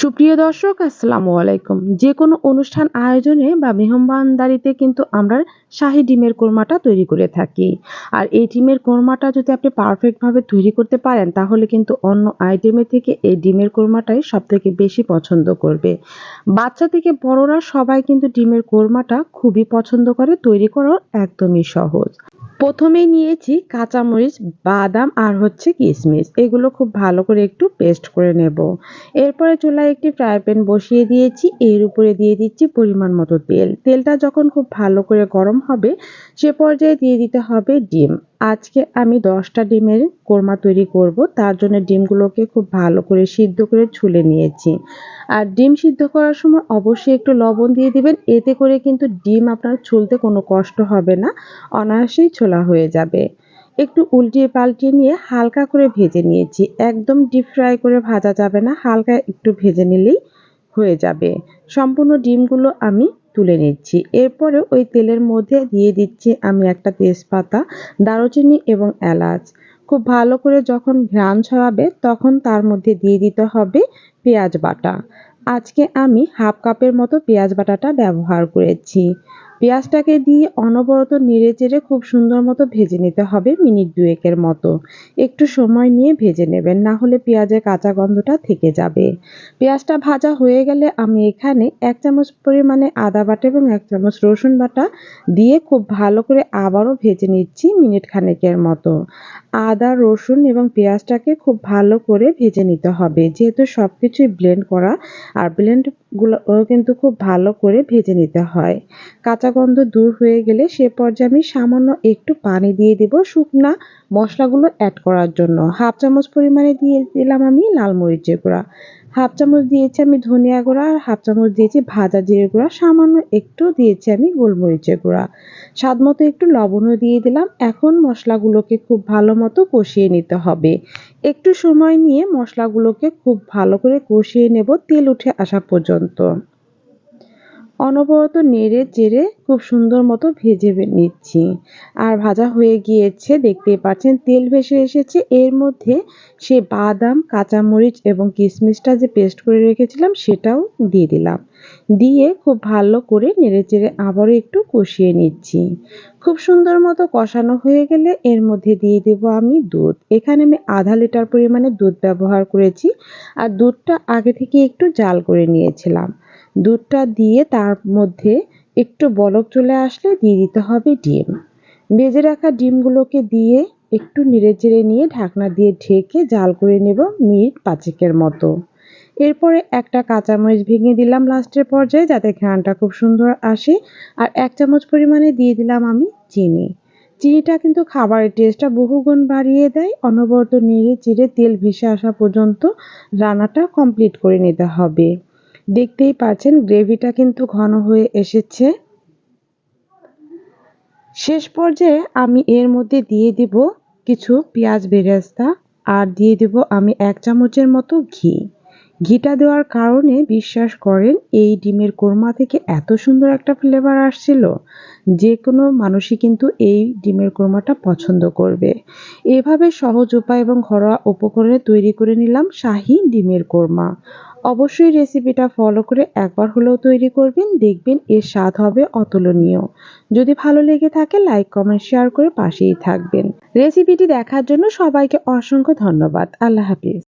সুপ্রিয় দর্শক, আসসালামু আলাইকুম। যে কোনো অনুষ্ঠান আয়োজনে বা মেহমানদারিতে কিন্তু আমরা শাহি ডিমের কোরমাটা তৈরি করে থাকি। আর এই ডিমের কোরমাটা যদি আপনি পারফেক্টভাবে তৈরি করতে পারেন, তাহলে কিন্তু অন্য আইটেমের থেকে এই ডিমের কোরমাটাই সব থেকে বেশি পছন্দ করবে। বাচ্চা থেকে বড়রা সবাই কিন্তু ডিমের কোরমাটা খুবই পছন্দ করে, তৈরি করা একদমই সহজ। প্রথমেই নিয়েছি কাঁচামরিচ, বাদাম আর হচ্ছে কিশমিশ এগুলো খুব ভালো করে একটু পেস্ট করে নেব। এরপরে চুলায় একটি ফ্রাই প্যান বসিয়ে দিয়েছি। এর উপরে দিয়ে দিচ্ছি পরিমাণ মতো তেল। তেলটা যখন খুব ভালো করে গরম হবে, সে পর্যায়ে দিয়ে দিতে হবে ডিম। আজকে আমি দশটা ডিমের কোরমা তৈরি করব। তার জন্য ডিমগুলোকে খুব ভালো করে সিদ্ধ করে ছুলে নিয়েছি। আর ডিম সিদ্ধ করার সময় অবশ্যই একটু লবণ দিয়ে দিবেন। এতে করে কিন্তু ডিম আপনার ছুলতে কোনো কষ্ট হবে না। অনায়াসেই ছোলা হয়ে যাবে। একটু উল্টিয়ে পাল্টিয়ে নিয়ে হালকা করে ভেজে নিয়েছি। একদম ডিপ ফ্রাই করে ভাজা যাবে না। হালকা একটু ভেজে নিলেই হয়ে যাবে। সম্পূর্ণ ডিমগুলো আমি তুলে নিচ্ছি। এরপরে ওই তেলের মধ্যে দিয়ে দিচ্ছি আমি একটা তেজপাতা, দারুচিনি এবং এলাচ। খুব ভালো করে যখন ঘ্রাণ ছড়াবে তখন তার মধ্যে দিয়ে দিতে হবে পেঁয়াজ বাটা। আজকে আমি হাফ কাপের মতো পেঁয়াজ বাটাটা ব্যবহার করেছি। পেঁয়াজটাকে দিয়ে অনবরত নেড়ে চেড়ে খুব সুন্দর মতো ভেজে নিতে হবে মিনিট দুয়েকের মতো। একটু সময় নিয়ে ভেজে নেবেন, না হলে পেঁয়াজের কাঁচা গন্ধটা থেকে যাবে। পেঁয়াজটা ভাজা হয়ে গেলে আমি এখানে এক চামচ পরিমাণে আদা বাটা এবং এক চামচ রসুন বাটা দিয়ে খুব ভালো করে আবারও ভেজে নিচ্ছি মিনিট খানেকের মতো। আদা, রসুন এবং পেঁয়াজটাকে খুব ভালো করে ভেজে নিতে হবে, যেহেতু সব কিছুই ব্লেন্ড করা, আর ব্লেন্ডগুলো কিন্তু খুব ভালো করে ভেজে নিতে হয়। কাঁচা গন্ধ দূর হয়ে গেলে সে পর্যায়ে আমি সামান্য একটু পানি দিয়ে দেব শুকনা মশলাগুলো অ্যাড করার জন্য। হাফ চামচ পরিমাণে দিয়ে দিলাম আমি লাল মরিচের গুঁড়া। হাফ চামচ দিয়েছি আমি ধনিয়া গুঁড়া আর হাফ চামচ দিয়েছি ভাজা জিরে গুঁড়া। সামান্য একটু দিয়েছি আমি গোলমরিচের গুঁড়া। স্বাদ মতো একটু লবণও দিয়ে দিলাম। এখন মশলাগুলোকে খুব ভালো মতো কষিয়ে নিতে হবে। একটু সময় নিয়ে মশলাগুলোকে খুব ভালো করে কষিয়ে নেব তেল উঠে আসা পর্যন্ত। অনবরত নেড়ে চেড়ে খুব সুন্দর মতো ভেজে নিচ্ছি। আর ভাজা হয়ে গিয়েছে, দেখতেই পাচ্ছেন, তেল ভেসে এসেছে। এর মধ্যে সে বাদাম, কাঁচামরিচ এবং কিশমিশটা যে পেস্ট করে রেখেছিলাম, সেটাও দিয়ে দিলাম। দিয়ে খুব ভালো করে নেড়ে চেড়ে আবারও একটু কষিয়ে নিচ্ছি। খুব সুন্দর মতো কষানো হয়ে গেলে এর মধ্যে দিয়ে দেব আমি দুধ। এখানে আমি আধা লিটার পরিমাণে দুধ ব্যবহার করেছি। আর দুধটা আগে থেকে একটু জাল করে নিয়েছিলাম। দুধটা দিয়ে তার মধ্যে একটু বলক চলে আসলে দিয়ে দিতে হবে ডিম। ভেজে রাখা ডিমগুলোকে দিয়ে একটু নেড়ে চেড়ে নিয়ে ঢাকনা দিয়ে ঢেকে জাল করে নেব মিনিট পাঁচেকের মতো। এরপরে একটা কাঁচামরিচ ভেঙে দিলাম লাস্টের পর্যায়ে যাতে ঘ্রাণটা খুব সুন্দর আসে। আর এক চামচ পরিমাণে দিয়ে দিলাম আমি চিনি। চিনিটা কিন্তু খাবারের টেস্টটা বহুগুণ বাড়িয়ে দেয়। অনবরত নেড়ে চিড়ে তেল ভেসে আসা পর্যন্ত রান্নাটা কমপ্লিট করে নিতে হবে। দেখতেই পাচ্ছেন, গ্রেভিটা কিন্তু ঘন হয়ে এসেছে। শেষ পর্যায়ে আমি এর মধ্যে দিয়ে দিব কিছু পেঁয়াজ বেরেস্তা আর দিয়ে দিব আমি এক চামচের মতো ঘি। ঘিটা দেওয়ার কারণে বিশ্বাস করেন, এই ডিমের কোরমা থেকে এত সুন্দর একটা ফ্লেভার আসছিল যে কোনো মানুষই কিন্তু এই ডিমের কোরমাটা পছন্দ করবে। এভাবে সহজ উপায় এবং ঘরোয়া উপকরণে তৈরি করে নিলাম শাহি ডিমের কোরমা। অবশ্যই রেসিপিটা ফলো করে একবার হলেও তৈরি করবেন, দেখবেন এর স্বাদ হবে অতুলনীয়। যদি ভালো লেগে থাকে লাইক কমেন্ট শেয়ার করে পাশেই থাকবেন। রেসিপিটি দেখার জন্য সবাইকে অসংখ্য ধন্যবাদ। আল্লাহ হাফিজ।